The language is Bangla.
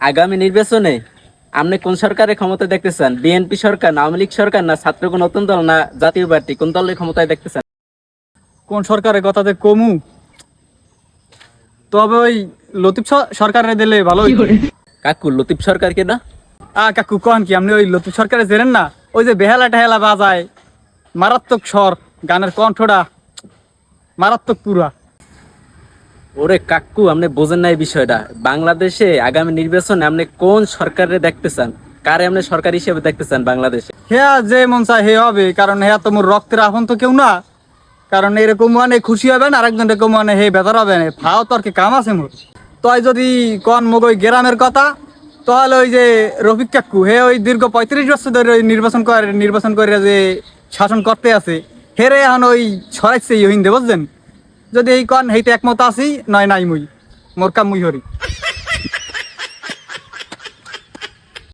আগামী নির্বাচনে আপনি কোন সরকারের ক্ষমতা দেখতে চান? বিএনপি সরকার না আওয়ামী লীগ সরকার না ছাত্র নতুন দল না জাতীয় পার্টি? কোন দলের ক্ষমতায় দেখতে চান? কোন সরকারের কথাতে কমু? তবে ওই লতিফ সরকারে দিলে ভালো হইতো। কাকু লতিফ সরকার কে না? আ কাকু কন কি? আপনি ওই লতিফ সরকারে জেনেন না? ওই যে বেহালা টেহালা বাজায় মারাত্মক স্বর গানের কণ্ঠটা মারাত্মক পুরা। ওরে কাকু, আপনি বোঝেন না এই বিষয়টা। বাংলাদেশে আগামী নির্বাচন আপনি কোন সরকারে দেখতে চান? কারে আপনি সরকার হিসেবে দেখতে চান বাংলাদেশে? হেয়া যে মন চায় হে হবে, কারণ হেয়া তো মোর রক্তের আপন তো কেউ না। কারণ এরকম মানে খুশি হবেন আরেকজন এরকম মানে হে হবে না। ফাও তোর কি কাম আছে মোর। তই যদি কন মগ ওই গ্রামের কথা, তাহলে ওই যে রফিক কাকু, হে ওই দীর্ঘ পঁয়ত্রিশ বছর ধরে ওই নির্বাচন করে নির্বাচন করে যে শাসন করতে আছে, হেরে এখন ওই ছড়াইছে হিন্দে বুঝছেন? যদি এই কন হেইতে একমত আছি নয় নাই মুই। মোর কাম মুই হরি।